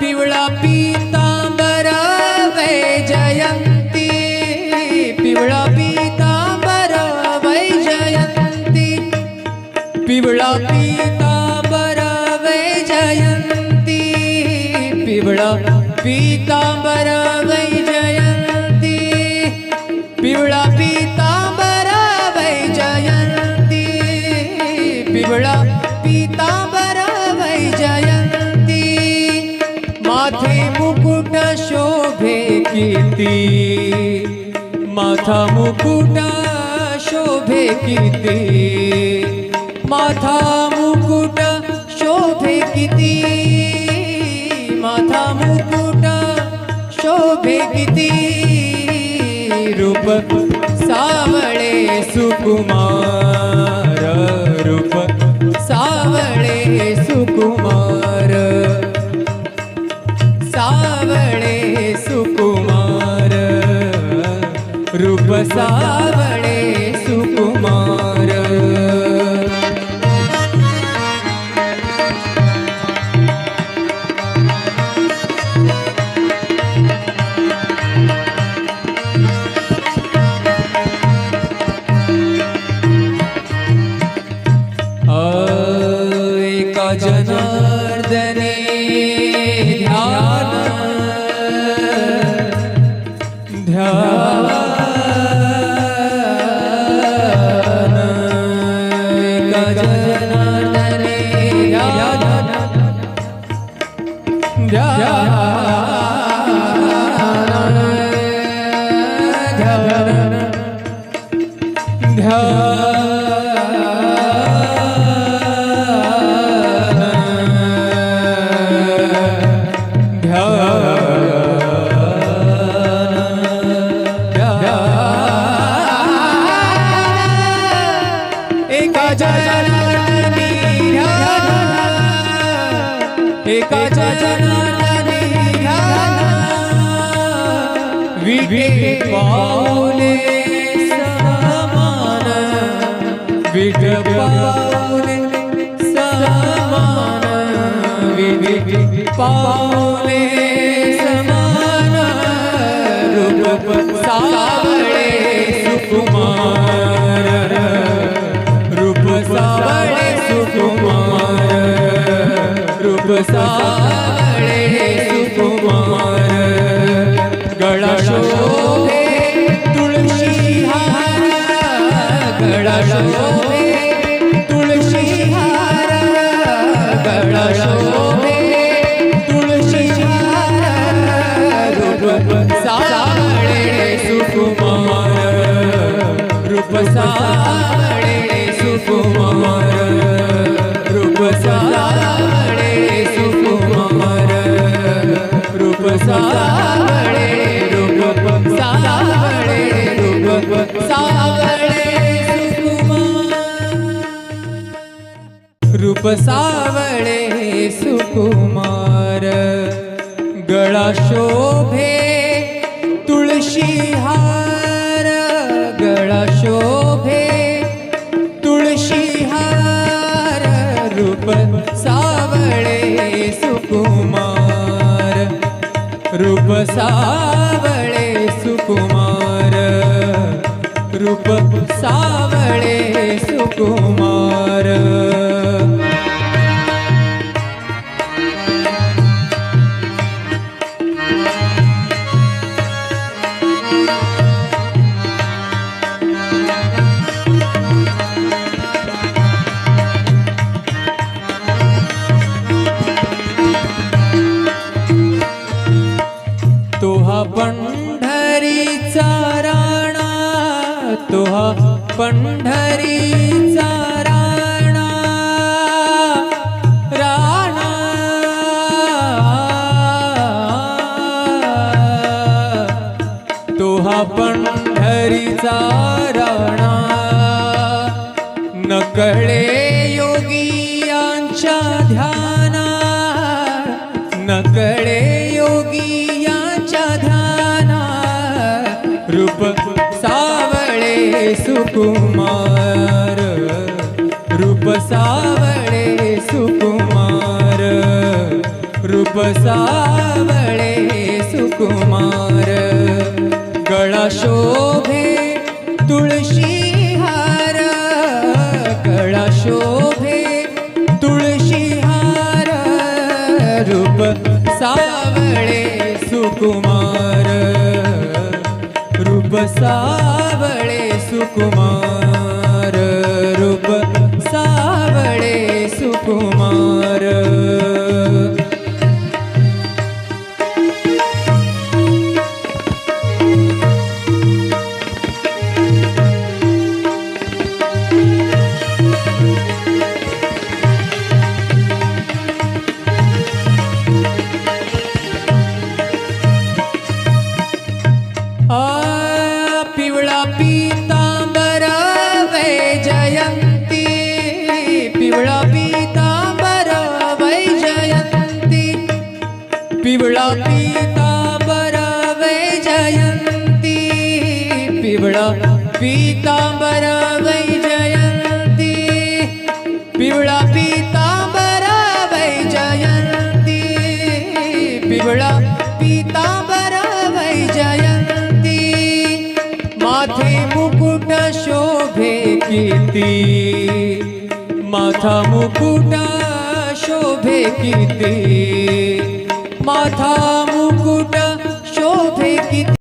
पिवळा पीतांबर वैजयंती पिवळा पीतांबर वैजयंती पिवळा पीतांबर वैजयंती पिवळा पीतांबर वैजयंती पिवळा मुकुट शोभे किती माथा मुकुट शोभे किती माथा मुकुट शोभे किती माथा मुकुट शोभे किती रूप सावळे सुकुमार. रूप सावळे सुकुमार. सावळे सुकुमार। एका जनार्दने ध्यान। ध्यान। पावले समान विट पावले समान विट पावले समान रूप सावळे सुकुमार रूप सावळे सुकुमार रूप सावळे गळा शोभे तुळशी हार गळा तुळशी हार रूप सुकुमार रूप कृप सावळे सुकुमार गळा शोभे तुळशी हार गळा शोभे तुळशी हार रूप सावळे सुकुमार रूप सावळे सुकुमार रूप सावळे सुकुमार। पंढरीचा राणा तोहा पंढरीचा राणा. पंढरीचा राणा. नकळे योगीयांच्या ध्याना. नकळे योगियांच्या ध्याना. रूप सावळे सुकुमार. रूप सावळे सुकुमार. रूप सावळे शोभे तुळशी हार कळा शोभे तुळशी हार रूप सावळे सुकुमार रूप सावळे सुकुमार. पिवळा पितांबर वैजयंती पिवळा पितांबर वैजयंती पिवळा पितांबर वैजयंती माथे मुकुट शोभे किती माथा मुकुट शोभे किती माथा मुकुट शोभे किती